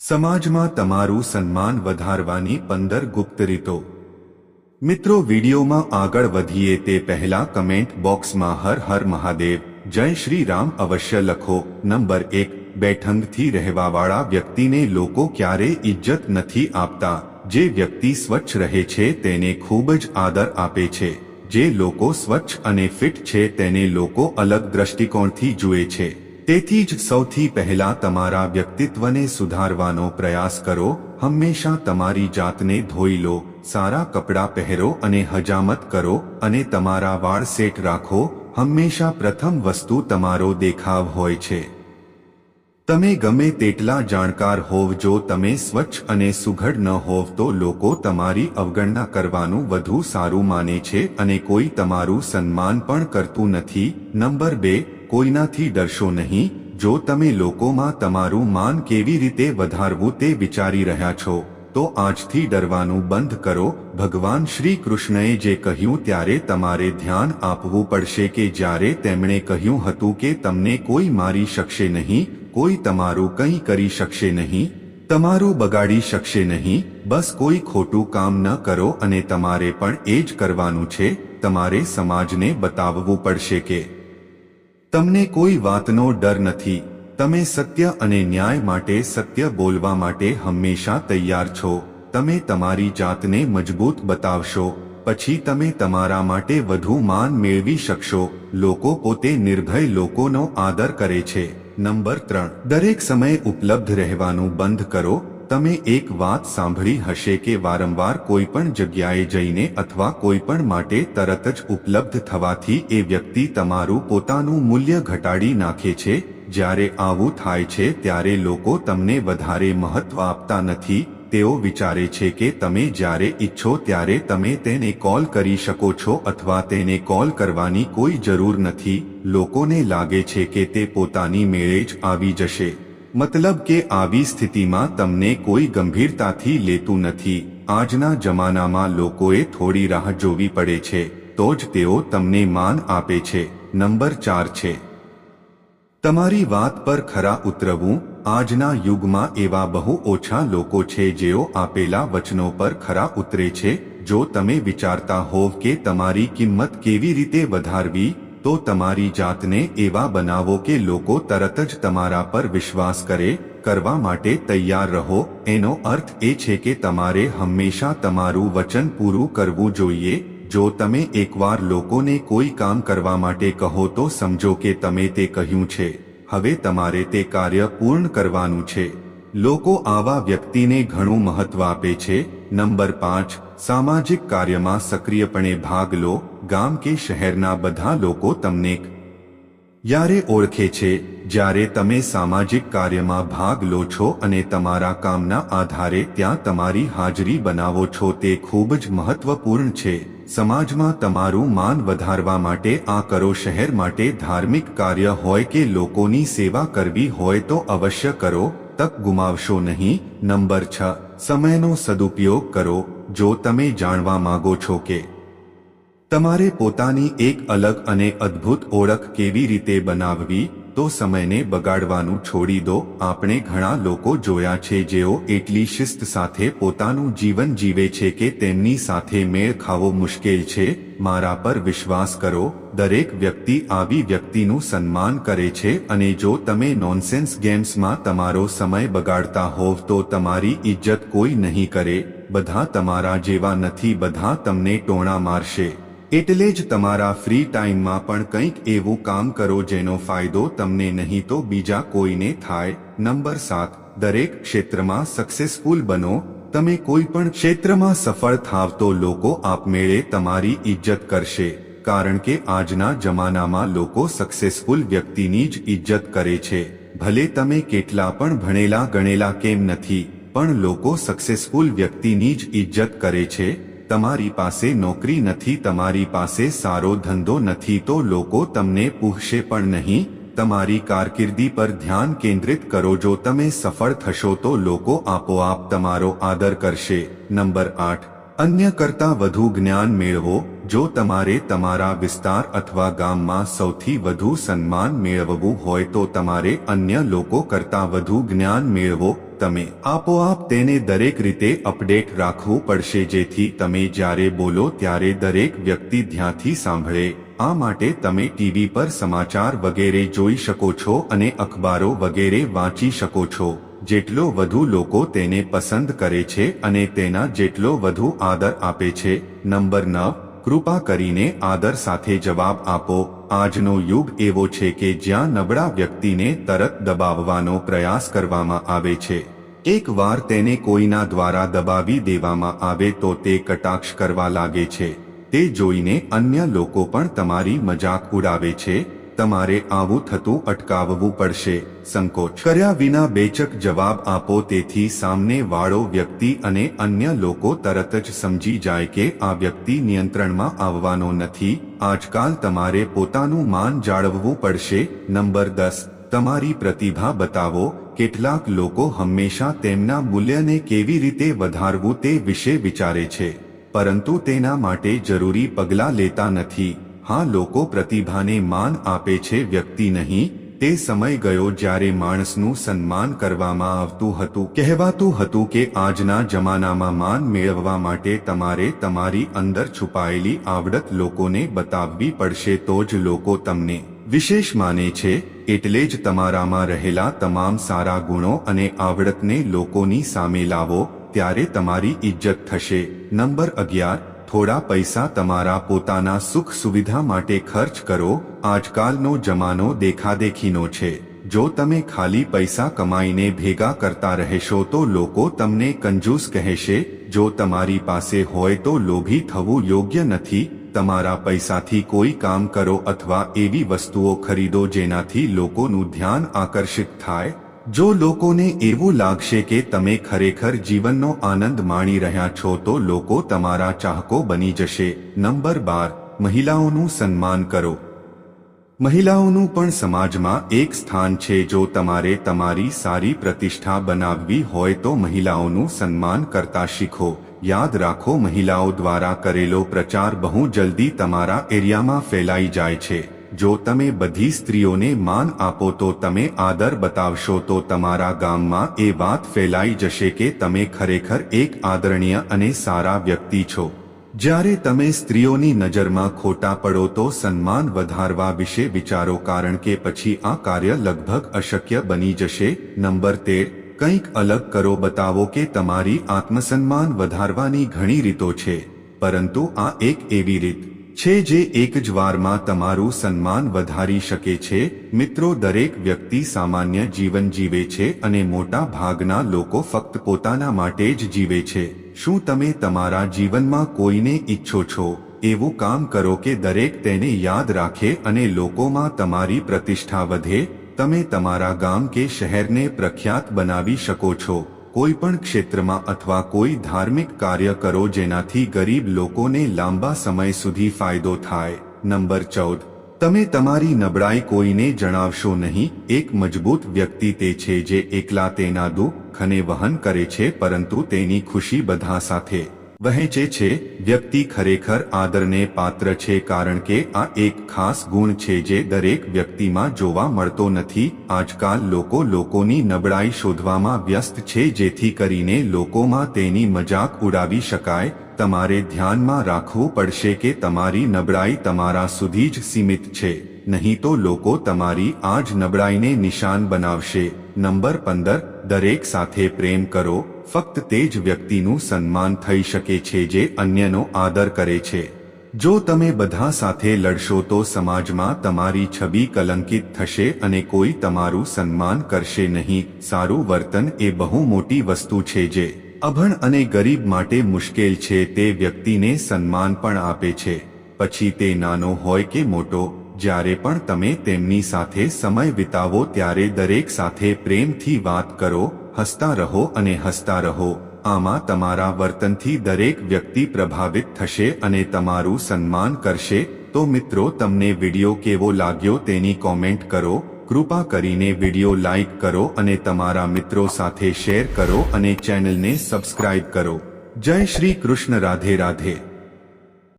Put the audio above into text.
સમાજમાં તમારું સન્માન વધારવાની પંદર ગુપ્ત રીતો. મિત્રો, વિડીયોમાં આગળ વધીએ તે પહેલા કમેન્ટ બોક્સમાં હર હર મહાદેવ, જય શ્રી રામ અવશ્ય લખો. નંબર એક, બેઠંગથી રહેવાવાળા વ્યક્તિને લોકો ક્યારે ઇજ્જત નથી આપતા. જે વ્યક્તિ સ્વચ્છ રહે છે તેને ખૂબ જ આદર આપે છે. જે લોકો સ્વચ્છ અને ફિટ છે તેને લોકો અલગ દ્રષ્ટિકોણથી જુએ છે. તેથી જ સૌથી પહેલા તમારા વ્યક્તિત્વને સુધારવાનો પ્રયાસ કરો, હંમેશા તમારી જાતને ધોઈ લો, સારા કપડાં પહેરો અને હજામત કરો અને તમારા વાળ સેટ રાખો, હંમેશા પ્રથમ વસ્તુ તમારો દેખાવ હોય છે. તમે ગમે તેટલા જાણકાર હોવ જો તમે સ્વચ્છ અને સુઘડ ન હોવ તો લોકો તમારી અવગણના કરવાનું વધુ સારું માને છે અને કોઈ તમારું સન્માન પણ કરતું નથી. નંબર બે કોઈનાથી ડરશો નહીં? જો તમે લોકોમાં તમારું માન કેવી રીતે વધારવું તે વિચારી રહ્યા છો, તો આજથી ડરવાનું બંધ કરો. ભગવાન શ્રી કૃષ્ણએ જે કહ્યું ત્યારે તમારે ધ્યાન આપવું પડશે કે જ્યારે તેમણે કહ્યું હતું કે તમને કોઈ મારી શકશે નહીં, કોઈ તમારું કંઈ કરી શકશે નહીં, તમારું બગાડી શકશે નહીં, બસ કોઈ ખોટું કામ ન કરો અને તમારે પણ એ જ કરવાનું છે. તમારે સમાજને બતાવવું પડશે કે તમને કોઈ વાતનો ડર નથી. તમે સત્ય અને ન્યાય માટે સત્ય બોલવા માટે હંમેશા તૈયાર છો. તમે તમારી જાતને મજબૂત બતાવશો. પછી તમે તમારા માટે વધુ માન મેળવી શકશો. લોકો પોતે નિર્ભય લોકોનો આદર કરે છે. નંબર ત્રણ. દરેક સમયે ઉપલબ્ધ રહેવાનું બંધ કરો. તમે એક વાત સાંભળી હશે કે વારંવાર કોઈ પણ જગ્યાએ જઈને અથવા કોઈ પણ માટે તરત જ ઉપલબ્ધ થવાથી એ વ્યક્તિ તમારું પોતાનું મૂલ્ય ઘટાડી નાખે છે. જ્યારે આવું થાય છે ત્યારે લોકો તમને વધારે મહત્વ આપતા નથી. તેઓ વિચારે છે કે તમે જ્યારે ઈચ્છો ત્યારે તમે તેને કોલ કરી શકો છો અથવા તેને કોલ કરવાની કોઈ જરૂર નથી. લોકોને લાગે છે કે તે પોતાની મેળે જ આવી જશે. મતલબ કે આવી સ્થિતિમાં તમને કોઈ ગંભીરતાથી લેતું નથી. આજના જમાનામાં લોકોએ થોડી રાહ જોવી પડે છે, તો જ તેઓ તમને માન આપે છે. નંબર ચાર છે. તમારી વાત પર ખરા ઉતરવું, આજના યુગમાં એવા બહુ ઓછા લોકો છે જેઓ આપેલા વચનો પર ખરા ઉતરે છે. જો તમે વિચારતા હોવ કે તમારી કિંમત કેવી રીતે વધારવી તો તમારી જાતને એવા બનાવો કે લોકો તરત જ તમારા પર વિશ્વાસ કરે, કરવા માટે તૈયાર રહો. એનો અર્થ એ છે કે તમારે હંમેશા તમારું વચન પૂરું કરવું જોઈએ. જો તમે એકવાર લોકોને કોઈ કામ કરવા માટે કહો તો સમજો કે તમે તે કહ્યું છે. હવે તમારે તે કાર્ય પૂર્ણ કરવાનું છે. લોકો આવા વ્યક્તિને ઘણું મહત્વ આપે છે. નંબર પાંચ સામાજિક કાર્યમાં સક્રિયપણે ભાગ લો, ગામ કે શહેરના બધા લોકો તમને યારે ઓળખે છે, જ્યારે તમે સામાજિક કાર્યમાં ભાગ લો છો અને તમારા કામના આધારે ત્યાં તમારી હાજરી બનાવો છો, તે ખૂબ જ મહત્વપૂર્ણ છે. સમાજમાં તમારું માન વધારવા માટે આ કરો, શહેર માટે ધાર્મિક કાર્ય હોય કે લોકોની સેવા કરવી હોય તો અવશ્ય કરો, તક ગુમાવશો નહીં. નંબર છ, સમયનો સદુપયોગ કરો. જો તમે જાણવા માંગો છો કે તમારે પોતાની એક અલગ અને અદ્ભુત ઓળખ કેવી રીતે બનાવવી, તો સમયને બગાડવાનું છોડી દો. આપણે ઘણા લોકો જોયા છે જેઓ એટલી શિસ્ત સાથે પોતાનું જીવન જીવે છે કે તેમની સાથે મેળ ખાવો મુશ્કેલ છે. મારા પર વિશ્વાસ કરો, દરેક વ્યક્તિ આવી વ્યક્તિનું સન્માન કરે છે અને જો તમે નોનસેન્સ ગેમ્સમાં તમારો સમય બગાડતા હોવ, તો તમારી ઇજ્જત કોઈ નહીં કરે. બધા તમારા જેવા નથી, બધા તમને ટોણા મારશે. એટલે જ તમારા ફ્રી ટાઈમમાં પણ કંઈક એવું કામ કરો જેનો ફાયદો તમને નહીં તો બીજા કોઈને થાય. નંબર સાત, દરેક ક્ષેત્રમાં સક્સેસફુલ બનો. તમે કોઈ પણ ક્ષેત્રમાં સફળ થાવ તો લોકો આપમેળે તમારી ઇજ્જત કરશે. કારણ કે આજના જમાનામાં લોકો સક્સેસફુલ વ્યક્તિની જ ઇજ્જત કરે છે. ભલે તમે કેટલા પણ ભણેલા ગણેલા કેમ નથી પણ લોકો સક્સેસફુલ વ્યક્તિની જ ઇજ્જત કરે છે. તમારી પાસે નોકરી નથી, તમારી પાસે સારો ધંધો નથી તો લોકો તમને પૂછશે પણ નહીં. તમારી કારકિર્દી પર ધ્યાન કેન્દ્રિત કરો, જો તમે સફળ થશો તો લોકો આપોઆપ તમારો આદર કરશે. નંબર આઠ. અન્ય કરતાં વધુ જ્ઞાન મેળવો. જો તમારે તમારા વિસ્તાર અથવા ગામમાં સૌથી વધુ સન્માન મેળવવું હોય તો તમારે અન્ય લોકો કરતાં વધુ જ્ઞાન મેળવો. તમે આપોઆપ તેને દરેક રીતે અપડેટ રાખવું પડશે. જેથી તમે જ્યારે બોલો ત્યારે દરેક વ્યક્તિ ધ્યાનથી સાંભળે. આ માટે તમે ટીવી પર સમાચાર વગેરે જોઈ શકો છો અને અખબારો વગેરે વાંચી શકો છો. જેટલો વધુ લોકો તેને પસંદ કરે છે અને તેના જેટલો વધુ આદર આપે છે. નંબર નવ કૃપા કરીને આદર સાથે જવાબ આપો. આજનો યુગ એવો છે કે જ્યાં નબળા વ્યક્તિને તરત દબાવવાનો પ્રયાસ કરવામાં આવે છે. એકવાર તેને કોઈના દ્વારા દબાવી દેવામાં આવે તો તે કટાક્ષ કરવા લાગે છે. તે જોઈને અન્ય લોકો પણ તમારી મજાક ઉડાવે છે. તમારે આવું થતું અટકાવવું પડશે. સંકોચ કર્યા વિના બેચક જવાબ આપો. તેથી સામને વાળો વ્યક્તિ અને અન્ય લોકો તરત જ સમજી જાય કે આ વ્યક્તિ નિયંત્રણમાં આવવાનો નથી. આજકાલ તમારે પોતાનું માન જાળવવું પડશે. નંબર દસ, તમારી પ્રતિભા બતાવો. કેટલાક લોકો હંમેશા તેમના મૂલ્યને કેવી રીતે વધારવું તે વિશે વિચારે છે. પરંતુ તેના માટે જરૂરી પગલાં લેતા નથી. હા, લોકો પ્રતિભાને માન આપે છે, વ્યક્તિ નહીં. તે સમય ગયો જ્યારે માણસનું સન્માન કરવામાં આવતું હતું. કહેવાતું હતું કે આજના જમાનામાં માન મેળવવા માટે તમારે તમારી અંદર છુપાયેલી આવડત લોકોને બતાવવી પડશે, તો જ લોકો તમને વિશેષ માને છે. એટલે જ તમારામાં રહેલા તમામ સારા ગુણો અને આવડતને લોકોની સામે લાવો, ત્યારે તમારી ઇજ્જત થશે. નંબર અગિયાર થોડા પૈસા તમારા પોતાના સુખ સુવિધા માટે ખર્ચ કરો, આજકાલનો જમાનો દેખાદેખીનો છે. જો તમે ખાલી પૈસા કમાઈને ભેગા કરતા રહેશો તો લોકો તમને કંજૂસ કહેશે, જો તમારી પાસે હોય તો લોભી થવું યોગ્ય નથી, તમારા પૈસાથી કોઈ કામ કરો અથવા એવી વસ્તુઓ ખરીદો જેનાથી લોકોનું ધ્યાન આકર્ષિત થાય. જો લોકોને એવું લાગશે કે તમે ખરેખર જીવનનો આનંદ માણી રહ્યા છો, તો લોકો તમારા ચાહકો બની જશે. નંબર બાર, મહિલાઓનું સન્માન કરો. મહિલાઓનું પણ સમાજમાં એક સ્થાન છે. જો તમારે તમારી સારી પ્રતિષ્ઠા બનાવવી હોય, તો મહિલાઓનું સન્માન કરતા શીખો. યાદ રાખો, મહિલાઓ દ્વારા કરેલો પ્રચાર બહુ જલ્દી તમારા એરિયામાં ફેલાઈ જાય છે. જો તમે બધી સ્ત્રીઓને માન આપો તો તમે આદર બતાવશો તો તમારા ગામમાં એ વાત ફેલાઈ જશે કે તમે ખરેખર એક આદરણીય અને સારા વ્યક્તિ છો. જ્યારે તમે સ્ત્રીઓની નજરમાં ખોટા પડો તો સન્માન વધારવા વિશે વિચારો કારણ કે પછી આ કાર્ય લગભગ અશક્ય બની જશે. નંબર તેર, કંઈક અલગ કરો બતાવો કે તમારી આત્મસન્માન વધારવાની ઘણી રીતો છે. પરંતુ આ એક એવી રીત છે જે એક જ વારમાં તમારું સન્માન વધારી શકે છે. મિત્રો, દરેક વ્યક્તિ સામાન્ય જીવન જીવે છે અને મોટા ભાગના લોકો ફક્ત પોતાના માટે જ જીવે છે. શું તમે તમારા જીવનમાં કોઈને ઈચ્છો છો? એવું કામ કરો કે દરેક તેને યાદ રાખે અને લોકોમાં તમારી પ્રતિષ્ઠા વધે. તમે તમારા ગામ કે શહેરને પ્રખ્યાત બનાવી શકો છો. કોઈ પણ ક્ષેત્રમાં અથવા કોઈ ધાર્મિક કાર્ય કરો જેનાથી ગરીબ લોકોને લાંબા સમય સુધી ફાયદો થાય. નંબર ચૌદ. તમે તમારી નબળાઈ કોઈને જણાવશો નહીં. એક મજબૂત વ્યક્તિ તે છે જે એકલા તેના દુઃખ અને વહન કરે છે, પરંતુ તેની ખુશી બધા સાથે. વહેંચે છે, વ્યક્તિ ખરેખર આદરને પાત્ર છે કારણ કે આ એક ખાસ ગુણ છે જે દરેક વ્યક્તિમાં જોવા મળતો નથી. આજકાલ લોકો લોકોની નબળાઈ શોધવામાં વ્યસ્ત છે જેથી કરીને લોકોમાં તેની મજાક ઉડાવી શકાય. તમારે ધ્યાનમાં રાખવું પડશે કે તમારી નબળાઈ તમારા સુધી જ સીમિત છે. નહીં તો લોકો તમારી આ જ નબળાઈને નિશાન બનાવશે. નંબર પંદર, દરેક સાથે પ્રેમ કરો. ફક્ત તે જ વ્યક્તિનું સન્માન થઈ શકે છે જે અન્યનો આદર કરે છે. જો તમે બધા સાથે લડશો તો સમાજમાં તમારી છબી કલંકિત થશે અને કોઈ તમારું સન્માન કરશે નહીં. સારું વર્તન એ બહુ મોટી વસ્તુ છે જે અભણ અને ગરીબ માટે મુશ્કેલ છે, તે વ્યક્તિને સન્માન પણ આપે છે. પછી તે નાનો હોય કે મોટો, જ્યારે પણ તમે તેમની સાથે સમય વિતાવો ત્યારે દરેક સાથે પ્રેમથી વાત કરો હસતા રહો અને હસતા રહો. આમાં તમારા વર્તનથી દરેક વ્યક્તિ પ્રભાવિત થશે અને તમારું સન્માન કરશે. તો મિત્રો, તમને વિડિયો કેવો લાગ્યો તેની કોમેન્ટ કરો. કૃપા કરીને વિડિયો લાઈક કરો અને તમારા મિત્રો સાથે શેર કરો અને ચેનલને સબસ્ક્રાઇબ કરો. જય શ્રી કૃષ્ણ, રાધે રાધે.